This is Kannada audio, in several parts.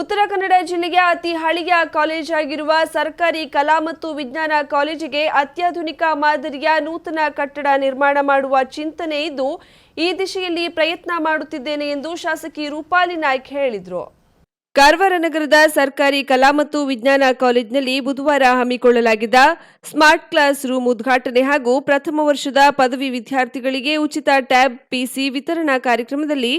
ಉತ್ತರ ಕನ್ನಡ ಜಿಲ್ಲೆಯ ಅತಿ ಹಳೆಯ ಕಾಲೇಜ್ ಆಗಿರುವ ಸರ್ಕಾರಿ ಕಲಾ ಮತ್ತು ವಿಜ್ಞಾನ ಕಾಲೇಜಿಗೆ ಅತ್ಯಾಧುನಿಕ ಮಾದರಿಯ ನೂತನ ಕಟ್ಟಡ ನಿರ್ಮಾಣ ಮಾಡುವ ಚಿಂತನೆ ಇದ್ದು, ಈ ದಿಶೆಯಲ್ಲಿ ಪ್ರಯತ್ನ ಮಾಡುತ್ತಿದ್ದೇನೆ ಎಂದು ಶಾಸಕಿ ರೂಪಾಲಿ ನಾಯ್ಕ್ ಹೇಳಿದರು. ಕಾರವಾರ ನಗರದ ಸರ್ಕಾರಿ ಕಲಾ ಮತ್ತು ವಿಜ್ಞಾನ ಕಾಲೇಜಿನಲ್ಲಿ ಬುಧವಾರ ಹಮ್ಮಿಕೊಳ್ಳಲಾಗಿದ್ದ ಸ್ಮಾರ್ಟ್ ಕ್ಲಾಸ್ ರೂಮ್ ಉದ್ಘಾಟನೆ ಹಾಗೂ ಪ್ರಥಮ ವರ್ಷದ ಪದವಿ ವಿದ್ಯಾರ್ಥಿಗಳಿಗೆ ಉಚಿತ ಟ್ಯಾಬ್, ಪಿಸಿ ವಿತರಣಾ ಕಾರ್ಯಕ್ರಮದಲ್ಲಿ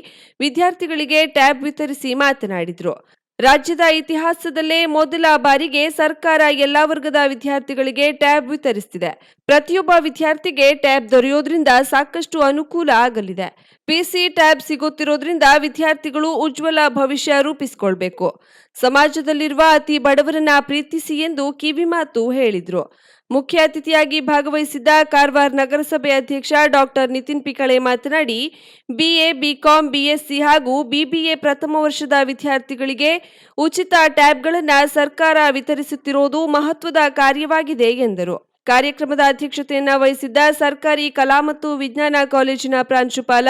ವಿದ್ಯಾರ್ಥಿಗಳಿಗೆ ಟ್ಯಾಬ್ ವಿತರಿಸಿ ಮಾತನಾಡಿದರು. ರಾಜ್ಯದ ಇತಿಹಾಸದಲ್ಲೇ ಮೊದಲ ಬಾರಿಗೆ ಸರ್ಕಾರ ಎಲ್ಲಾ ವರ್ಗದ ವಿದ್ಯಾರ್ಥಿಗಳಿಗೆ ಟ್ಯಾಬ್ ವಿತರಿಸಿದೆ ಪ್ರತಿಯೊಬ್ಬ ವಿದ್ಯಾರ್ಥಿಗೆ ಟ್ಯಾಬ್ ದೊರೆಯೋದ್ರಿಂದ ಸಾಕಷ್ಟು ಅನುಕೂಲ ಆಗಲಿದೆ. ಪಿಸಿ ಟ್ಯಾಬ್ ಸಿಗುತ್ತಿರೋದ್ರಿಂದ ವಿದ್ಯಾರ್ಥಿಗಳು ಉಜ್ವಲ ಭವಿಷ್ಯ ರೂಪಿಸಿಕೊಳ್ಬೇಕು. ಸಮಾಜದಲ್ಲಿರುವ ಅತಿ ಬಡವರನ್ನ ಪ್ರೀತಿಸಿ ಎಂದು ಕಿವಿಮಾತು ಹೇಳಿದ್ರು. ಮುಖ್ಯ ಅತಿಥಿಯಾಗಿ ಭಾಗವಹಿಸಿದ್ದ ಕಾರವಾರ ನಗರಸಭೆ ಅಧ್ಯಕ್ಷ ಡಾಕ್ಟರ್ ನಿತಿನ್ ಪಿಕಳೆ ಮಾತನಾಡಿ, ಬಿಎ, ಬಿಕಾಂ, ಬಿಎಸ್ಸಿ ಹಾಗೂ ಬಿಬಿಎ ಪ್ರಥಮ ವರ್ಷದ ವಿದ್ಯಾರ್ಥಿಗಳಿಗೆ ಉಚಿತ ಟ್ಯಾಬ್ಗಳನ್ನು ಸರ್ಕಾರ ವಿತರಿಸುತ್ತಿರುವುದು ಮಹತ್ವದ ಕಾರ್ಯವಾಗಿದೆ ಎಂದರು. ಕಾರ್ಯಕ್ರಮದ ಅಧ್ಯಕ್ಷತೆಯನ್ನು ವಹಿಸಿದ್ದ ಸರ್ಕಾರಿ ಕಲಾ ಮತ್ತು ವಿಜ್ಞಾನ ಕಾಲೇಜಿನ ಪ್ರಾಂಶುಪಾಲ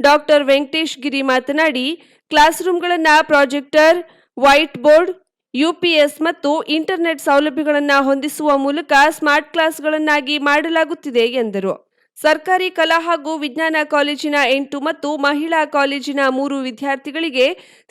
ಡಾಕ್ಟರ್ ವೆಂಕಟೇಶ್ ಗಿರಿ ಮಾತನಾಡಿ, ಕ್ಲಾಸ್ ರೂಮ್ಗಳನ್ನು ಪ್ರಾಜೆಕ್ಟರ್ ವೈಟ್ ಬೋರ್ಡ್ ಯುಪಿಎಸ್ ಮತ್ತು ಇಂಟರ್ನೆಟ್ ಸೌಲಭ್ಯಗಳನ್ನು ಹೊಂದಿಸುವ ಮೂಲಕ ಸ್ಮಾರ್ಟ್ ಕ್ಲಾಸ್ಗಳನ್ನಾಗಿ ಮಾಡಲಾಗುತ್ತಿದೆ ಎಂದರು. ಸರ್ಕಾರಿ ಕಲಾ ಹಾಗೂ ವಿಜ್ಞಾನ ಕಾಲೇಜಿನ ಎಂಟು ಮತ್ತು ಮಹಿಳಾ ಕಾಲೇಜಿನ ಮೂರು ವಿದ್ಯಾರ್ಥಿಗಳಿಗೆ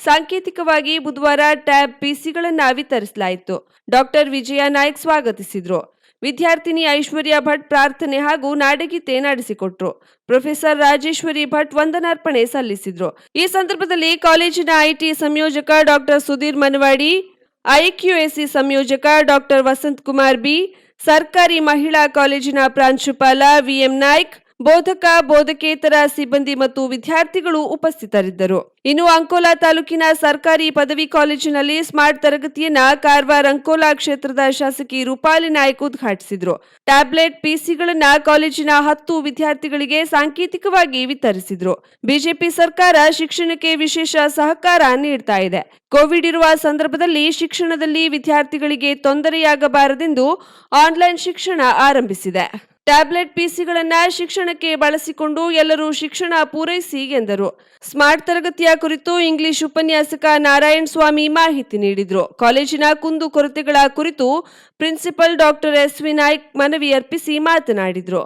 ಸಾಂಕೇತಿಕವಾಗಿ ಬುಧವಾರ ಟ್ಯಾಬ್ ಪಿಸಿಗಳನ್ನು ವಿತರಿಸಲಾಯಿತು. ಡಾಕ್ಟರ್ ವಿಜಯ ನಾಯ್ಕ್ ಸ್ವಾಗತಿಸಿದರು. ವಿದ್ಯಾರ್ಥಿನಿ ಐಶ್ವರ್ಯ ಭಟ್ ಪ್ರಾರ್ಥನೆ ಹಾಗೂ ನಾಡಗೀತೆ ನಡೆಸಿಕೊಟ್ರು. ಪ್ರೊಫೆಸರ್ ರಾಜೇಶ್ವರಿ ಭಟ್ ವಂದನಾರ್ಪಣೆ ಸಲ್ಲಿಸಿದ್ರು. ಈ ಸಂದರ್ಭದಲ್ಲಿ ಕಾಲೇಜಿನ ಐಟಿ ಸಂಯೋಜಕ ಡಾಕ್ಟರ್ ಸುಧೀರ್ ಮನವಾಡಿ ಐಕ್ಯುಎಸಿ ಸಂಯೋಜಕ ಡಾಕ್ಟರ್ ವಸಂತ್ ಕುಮಾರ್ ಬಿ ಸರ್ಕಾರಿ ಮಹಿಳಾ ಕಾಲೇಜಿನ ಪ್ರಾಂಶುಪಾಲ ವಿಎಂ ನಾಯ್ಕ್ ಬೋಧಕ, ಬೋಧಕೇತರ ಸಿಬ್ಬಂದಿ ಮತ್ತು ವಿದ್ಯಾರ್ಥಿಗಳು ಉಪಸ್ಥಿತರಿದ್ದರು. ಇನ್ನು ಅಂಕೋಲಾ ತಾಲೂಕಿನ ಸರ್ಕಾರಿ ಪದವಿ ಕಾಲೇಜಿನಲ್ಲಿ ಸ್ಮಾರ್ಟ್ ತರಗತಿಯನ್ನ ಕಾರವಾರ ಅಂಕೋಲಾ ಕ್ಷೇತ್ರದ ಶಾಸಕಿ ರೂಪಾಲಿ ನಾಯ್ಕ ಉದ್ಘಾಟಿಸಿದ್ರು. ಟ್ಯಾಬ್ಲೆಟ್ ಪಿಸಿಗಳನ್ನ ಕಾಲೇಜಿನ ಹತ್ತು ವಿದ್ಯಾರ್ಥಿಗಳಿಗೆ ಸಾಂಕೇತಿಕವಾಗಿ ವಿತರಿಸಿದ್ರು. ಬಿಜೆಪಿ ಸರ್ಕಾರ ಶಿಕ್ಷಣಕ್ಕೆ ವಿಶೇಷ ಸಹಕಾರ ನೀಡ್ತಾ ಇದೆ. ಕೋವಿಡ್ ಇರುವ ಸಂದರ್ಭದಲ್ಲಿ ಶಿಕ್ಷಣದಲ್ಲಿ ವಿದ್ಯಾರ್ಥಿಗಳಿಗೆ ತೊಂದರೆಯಾಗಬಾರದೆಂದು ಆನ್ಲೈನ್ ಶಿಕ್ಷಣ ಆರಂಭಿಸಿದೆ. ಟ್ಯಾಬ್ಲೆಟ್ ಪಿಸಿಗಳನ್ನ ಶಿಕ್ಷಣಕ್ಕೆ ಬಳಸಿಕೊಂಡು ಎಲ್ಲರೂ ಶಿಕ್ಷಣ ಪೂರೈಸಿ ಎಂದರು. ಸ್ಮಾರ್ಟ್ ತರಗತಿಯ ಕುರಿತು ಇಂಗ್ಲಿಷ್ ಉಪನ್ಯಾಸಕ ನಾರಾಯಣ ಸ್ವಾಮಿ ಮಾಹಿತಿ ನೀಡಿದರು. ಕಾಲೇಜಿನ ಕುಂದು ಕೊರತೆಗಳ ಕುರಿತು principal doctor S V Naik ಮನವಿ ಅರ್ಪಿಸಿ ಮಾತನಾಡಿದರು.